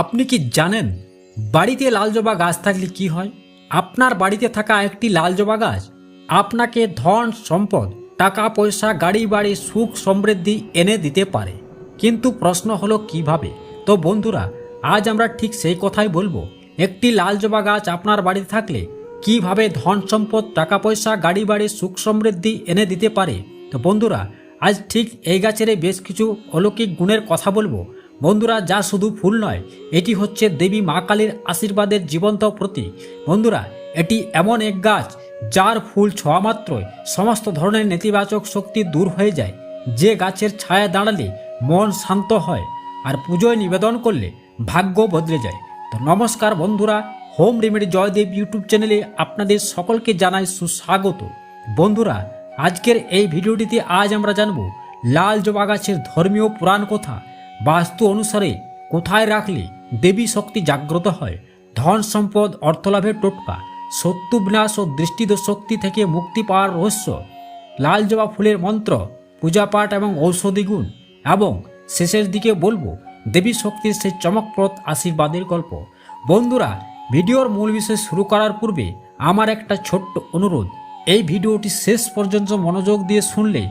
আপনি কি জানেন বাড়িতে লাল জবা গাছ থাকলে কি হয়? আপনার বাড়িতে থাকা একটি লাল জবা গাছ, আপনাকে ধন, সম্পদ, টাকা, পয়সা, গাড়ি, বাড়ি, সুখ, সমৃদ্ধি এনে দিতে পারে। কিন্তু প্রশ্ন হলো কীভাবে? তো বন্ধুরা, আজ আমরা ঠিক সেই কথাই বলব। একটি লাল জবা গাছ আপনার বাড়িতে থাকলে কীভাবে ধন, সম্পদ, টাকা, পয়সা, গাড়ি, বাড়ি, সুখ, সমৃদ্ধি এনে দিতে পারে? তো বন্ধুরা, আজ ঠিক এই গাছের বেশ কিছু অলৌকিক গুণের কথা বলব। বন্ধুরা, যা শুধু ফুল নয়, এটি হচ্ছে দেবী মা কালীর আশীর্বাদের জীবন্ত প্রতীক। বন্ধুরা, এটি এমন এক গাছ যার ফুল ছোঁয়া মাত্রই সমস্ত ধরনের নেতিবাচক শক্তি দূর হয়ে যায়। যে গাছের ছায়া দাঁড়ালে মন শান্ত হয় আর পুজোয় নিবেদন করলে ভাগ্য বদলে যায়। তো নমস্কার বন্ধুরা, হোম রেমেডি জয়দেব ইউটিউব চ্যানেলে আপনাদের সকলকে জানাই সুস্বাগত। বন্ধুরা, আজকের এই ভিডিওটিতে আজ আমরা জানব, লাল জবা গাছের ধর্মীয় পুরাণ কথা বাস্তু অনুসারে কোথায় রাখলে দেবী শক্তি জাগ্রত হয়, ধন সম্পদ, অর্থলাভের টোটকা শত্রু বিনাশ ও দৃষ্টিদোষ শক্তি থেকে মুক্তি পাওয়ার রহস্য, লাল জবা ফুলের মন্ত্র, পূজাপাঠ এবং ঔষধি গুণ এবং শেষের দিকে বলব, দেবী শক্তির সেই চমকপ্রদ আশীর্বাদের গল্প। বন্ধুরা, ভিডিওর মূল বিষয় শুরু করার পূর্বে আমার একটা ছোট্ট অনুরোধ। এই ভিডিওটি শেষ পর্যন্ত মনোযোগ দিয়ে শুনলে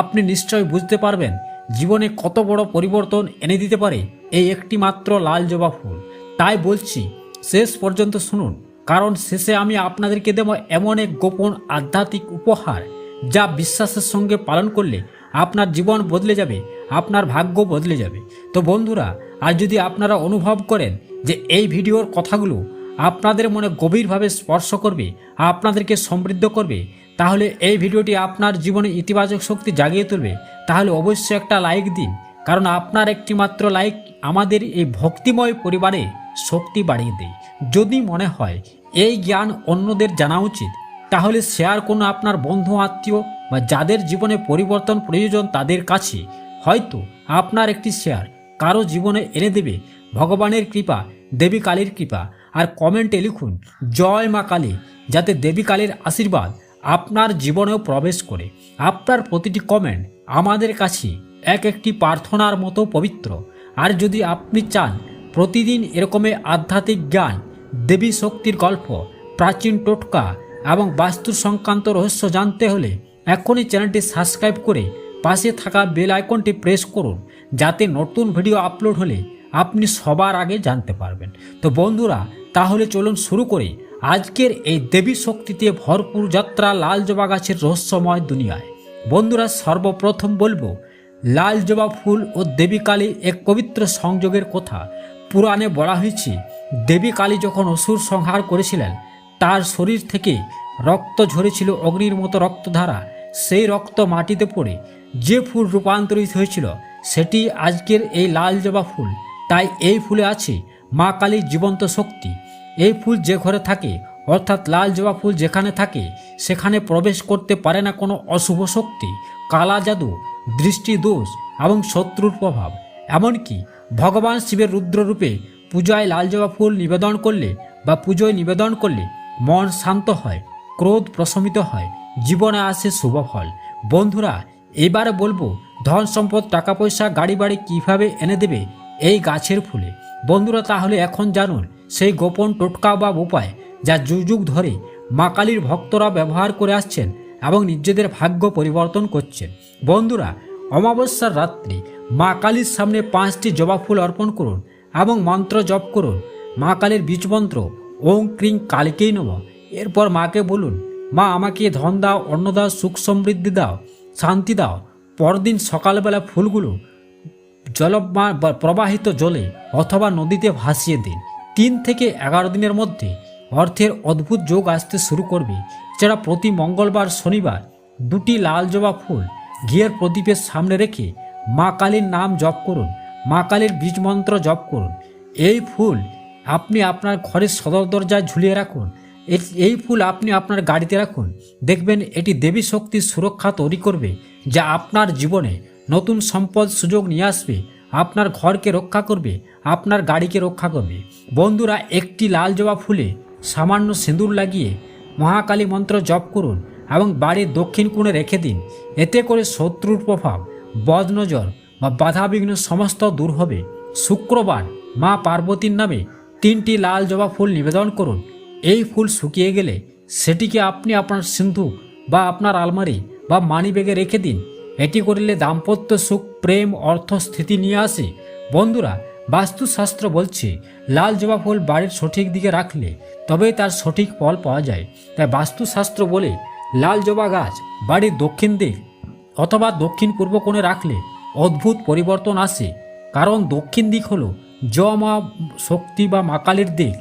আপনি নিশ্চয়ই বুঝতে পারবেন জীবনে কত বড় পরিবর্তন এনে দিতে পারে? এই একটি মাত্র লাল জবা ফুল। তাই বলছি, শেষ পর্যন্ত শুনুন। কারণ শেষে আমি আপনাদেরকে দেব এমন এক গোপন আধ্যাত্মিক উপহার, যা বিশ্বাসের সঙ্গে পালন করলে আপনার জীবন বদলে যাবে, আপনার ভাগ্য বদলে যাবে। তো বন্ধুরা, আর যদি আপনারা অনুভব করেন যে এই ভিডিওর কথাগুলো আপনাদের মনে গভীরভাবে স্পর্শ করবে, আপনাদেরকে সমৃদ্ধ করবে তাহলে এই ভিডিওটি আপনার জীবনে ইতিবাচক শক্তি জাগিয়ে তুলবে। তাহলে অবশ্যই একটা লাইক দিন, কারণ আপনার একটি মাত্র লাইক আমাদের এই ভক্তিময় পরিবারে শক্তি বাড়িয়ে দেয়। যদি মনে হয় এই জ্ঞান অন্যদের জানা উচিত, তাহলে শেয়ার কোনো আপনার বন্ধু, আত্মীয় বা যাদের জীবনে পরিবর্তন প্রয়োজন তাদের কাছে। হয়তো আপনার একটি শেয়ার কারও জীবনে এনে দেবে। ভগবানের কৃপা, দেবী কালীর কৃপা। আর কমেন্টে লিখুন, জয় মা কালী যাতে দেবী কালীর আশীর্বাদ আপনার জীবনেও প্রবেশ করে। আপনার প্রতিটি কমেন্ট আমাদের কাছে এক একটি প্রার্থনার মতো পবিত্র। আর যদি আপনি চান প্রতিদিন এরকমের আধ্যাত্মিক জ্ঞান, দেবী শক্তির গল্প, প্রাচীন টোটকা এবং বাস্তু সংক্রান্ত রহস্য জানতে হলে এখনই চ্যানেলটি সাবস্ক্রাইব করে পাশে থাকা বেল আইকনটি প্রেস করুন, যাতে নতুন ভিডিও আপলোড হলে আপনি সবার আগে জানতে পারবেন। তো বন্ধুরা, তাহলে চলুন শুরু করি। আজকের এই দেবী শক্তিতে ভরপুর যাত্রা লাল জবা গাছের রহস্যময় দুনিয়ায়। বন্ধুরা, সর্বপ্রথম বলব লাল জবা ফুল ও দেবী কালী এক পবিত্র সংযোগের কথা। পুরাণে বলা হয়েছে, দেবী কালী যখন অসুর সংহার করেছিলেন, তার শরীর থেকে রক্ত ঝরেছিল অগ্নির মতো রক্তধারা। সেই রক্ত মাটিতে পড়ে যে ফুল রূপান্তরিত হয়েছিল, সেটি আজকের এই লাল জবা ফুল। তাই এই ফুলে আছে মা কালীর জীবন্ত শক্তি। এই ফুল যে ঘরে থাকে, অর্থাৎ লাল জবা ফুল যেখানে থাকে, সেখানে প্রবেশ করতে পারে না কোনো অশুভ শক্তি, কালা জাদু, দৃষ্টি দোষ এবং শত্রুর প্রভাব। এমনকি ভগবান শিবের রুদ্ররূপে পূজায় লাল জবা ফুল নিবেদন করলে বা পুজোয় নিবেদন করলে মন শান্ত হয়, ক্রোধ প্রশমিত হয়, জীবনে আসে শুভ ফল। বন্ধুরা, এবারে বলব ধন সম্পদ, টাকা পয়সা, গাড়ি বাড়ি কীভাবে এনে দেবে এই গাছের ফুলে। বন্ধুরা, তাহলে এখন জানুন সেই গোপন টোটকা বা উপায় যা যুগ যুগ ধরে মা কালীর ভক্তরা ব্যবহার করে আসছেন এবং নিজেদের ভাগ্য পরিবর্তন করছেন। বন্ধুরা, অমাবস্যার রাত্রি মা কালীর সামনে পাঁচটি জবা ফুল অর্পণ করুন এবং মন্ত্র জপ করুন। মা কালীর বীজ মন্ত্র, ওং ক্রিং কালীকেই নম। এরপর মাকে বলুন, মা, আমাকে ধন দাও, অন্ন দাও, সুখ সমৃদ্ধি দাও, শান্তি দাও। পরদিন সকালবেলা ফুলগুলো জল প্রবাহিত জলে অথবা নদীতে ভাসিয়ে দিন। তিন থেকে এগারো দিনের মধ্যে অর্থের অদ্ভুত যোগ আসতে শুরু করবে, যারা প্রতি মঙ্গলবার, শনিবার দুটি লাল জবা ফুল ঘিয়ের প্রদীপের সামনে রেখে মা কালীর নাম জপ করুন, মা কালীর বীজ মন্ত্র জপ করুন। এই ফুল আপনি আপনার ঘরের সদর দরজায় ঝুলিয়ে রাখুন। এই ফুল আপনি আপনার গাড়িতে রাখুন। দেখবেন এটি দেবী শক্তির সুরক্ষা তৈরি করবে, যা আপনার জীবনে নতুন সম্পদ সুযোগ নিয়ে আসবে আপনার ঘরকে রক্ষা করবে, আপনার গাড়িকে রক্ষা করবে। বন্ধুরা, একটি লাল জবা ফুলে সামান্য সিঁদুর লাগিয়ে মহাকালী মন্ত্র জপ করুন এবং বাড়ির দক্ষিণ কোণে রেখে দিন। এতে করে শত্রুর প্রভাব, বদনজর বা বাধাবিঘ্ন সমস্ত দূর হবে। শুক্রবার মা পার্বতীর নামে তিনটি লাল জবা ফুল নিবেদন করুন। এই ফুল শুকিয়ে গেলে সেটিকে আপনি আপনার সিন্ধু বা আপনার আলমারি বা মানি ব্যাগে রেখে দিন। এটি করলে দাম্পত্য সুখ, প্রেম, অর্থ, স্থিতি নিয়ে আসে। বন্ধুরা, বাস্তুশাস্ত্র বলছে, লাল জবা ফুল বাড়ির সঠিক দিকে রাখলে তবেই তার সঠিক ফল পাওয়া যায়। তাই বাস্তুশাস্ত্র বলে, লাল জবা গাছ বাড়ির দক্ষিণ দিক অথবা দক্ষিণ পূর্ব কোণে রাখলে অদ্ভুত পরিবর্তন আসে। কারণ দক্ষিণ দিক হলো জমা শক্তি বা মাকালির দিক।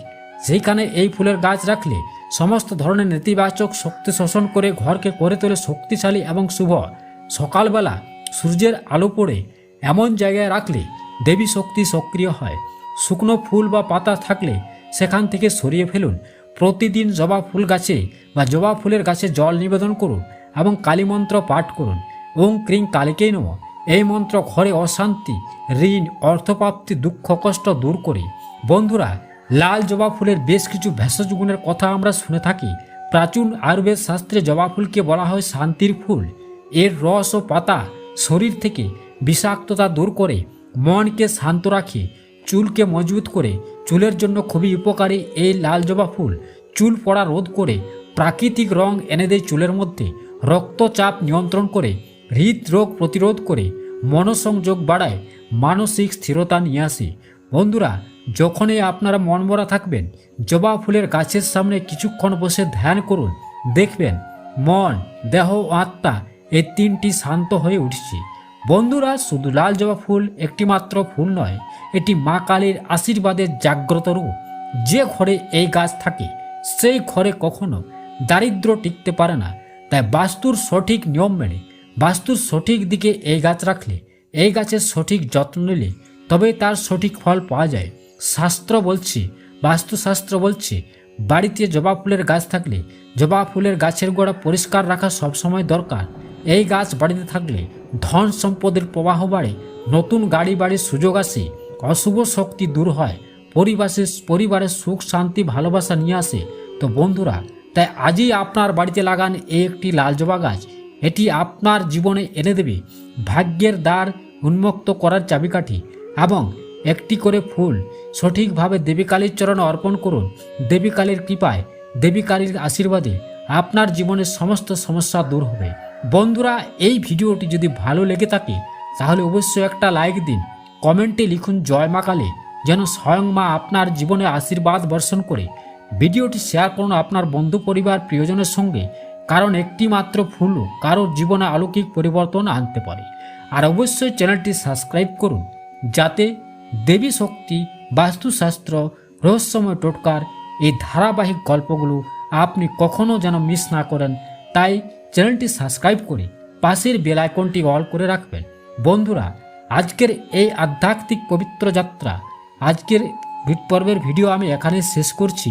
সেইখানে এই ফুলের গাছ রাখলে সমস্ত ধরনের নেতিবাচক শক্তি শোষণ করে ঘরকে করে তোলে শক্তিশালী এবং শুভ। সকালবেলা সূর্যের আলো পড়ে এমন জায়গায় রাখলে দেবী শক্তি সক্রিয় হয়। শুকনো ফুল বা পাতা থাকলে সেখান থেকে সরিয়ে ফেলুন। প্রতিদিন জবা ফুল গাছে বা জবা ফুলের গাছে জল নিবেদন করুন এবং কালী মন্ত্র পাঠ করুন। ওং ক্রিং কালীকেই নম। এই মন্ত্র ঘরে অশান্তি, ঋণ, অর্থপ্রাপ্তি, দুঃখ, কষ্ট দূর করে। বন্ধুরা, লাল জবা ফুলের বেশ কিছু ভেষজ গুণের কথা আমরা শুনে থাকি। প্রাচীন আয়ুর্বেদ শাস্ত্রে জবা ফুলকে বলা হয় শান্তির ফুল। এর রস ও পাতা শরীর থেকে বিষাক্ততা দূর করে, মনকে শান্ত রাখে, চুলকে মজবুত করে। চুলের জন্য খুবই উপকারী এই লাল জবা ফুল। চুল পড়া রোধ করে প্রাকৃতিক রং এনে দেয় চুলের মধ্যে। রক্তচাপ নিয়ন্ত্রণ করে, হৃদরোগ প্রতিরোধ করে, মনসংযোগ বাড়ায়, মানসিক স্থিরতা নিয়ে আসে। বন্ধুরা, যখনই আপনারা মনমরা থাকবেন, জবা ফুলের গাছের সামনে কিছুক্ষণ বসে ধ্যান করুন। দেখবেন মন, দেহ আত্মা এই তিনটি শান্ত হয়ে উঠছে। বন্ধুরা, শুধু লাল জবা ফুল একটি মাত্র ফুল নয়, এটি মা কালীর আশীর্বাদের জাগ্রত রূপ। যে ঘরে এই গাছ থাকে, সেই ঘরে কখনো দারিদ্র টিকতে পারে না। তাই বাস্তুর সঠিক নিয়ম মেনে, বাস্তুর সঠিক দিকে এই গাছ রাখলে, এই গাছের সঠিক যত্ন নিলে, তবেই তার সঠিক ফল পাওয়া যায়। শাস্ত্র বলছে, বাস্তুশাস্ত্র বলছে, বাড়িতে জবা ফুলের গাছ থাকলে জবা ফুলের গাছের গোড়া পরিষ্কার রাখা সবসময় দরকার। এই গাছ বাড়িতে থাকলে ধন সম্পদের প্রবাহ বাড়ে, নতুন গাড়ি বাড়ির সুযোগ আসে, অশুভ শক্তি দূর হয় পরিবারের পরিবারের সুখ, শান্তি, ভালোবাসা নিয়ে আসে। তো বন্ধুরা, তাই আজই আপনার বাড়িতে লাগান এই একটি লাল জবা গাছ। এটি আপনার জীবনে এনে দেবে ভাগ্যের দ্বার উন্মুক্ত করার চাবিকাঠি এবং একটি করে ফুল। সঠিকভাবে দেবী কালীর চরণে অর্পণ করুন। দেবী কালীর কৃপায় দেবী কালীর আশীর্বাদে আপনার জীবনের সমস্ত সমস্যা দূর হবে। বন্ধুরা, এই ভিডিওটি যদি ভালো লেগে থাকে, তাহলে অবশ্যই একটা লাইক দিন। কমেন্টে লিখুন, জয় মা কালী যেন স্বয়ং মা আপনার জীবনে আশীর্বাদ বর্ষণ করে। ভিডিওটি শেয়ার করুন আপনার বন্ধু, পরিবার, প্রিয়জনের সঙ্গে, কারণ একটি মাত্র ফুল কারোর জীবনে অলৌকিক পরিবর্তন আনতে পারে। আর অবশ্যই চ্যানেলটি সাবস্ক্রাইব করুন, যাতে দেবী শক্তি, বাস্তুশাস্ত্র, রহস্যময় টোটকার এই ধারাবাহিক গল্পগুলো আপনি কখনো যেন মিস না করেন। তাই চ্যানেলটি সাবস্ক্রাইব করে পাশের বেল আইকনটি অল করে রাখবেন। বন্ধুরা, আজকের এই আধ্যাত্মিক পবিত্র যাত্রা, আজকের পর্বের ভিডিও আমি এখানে শেষ করছি।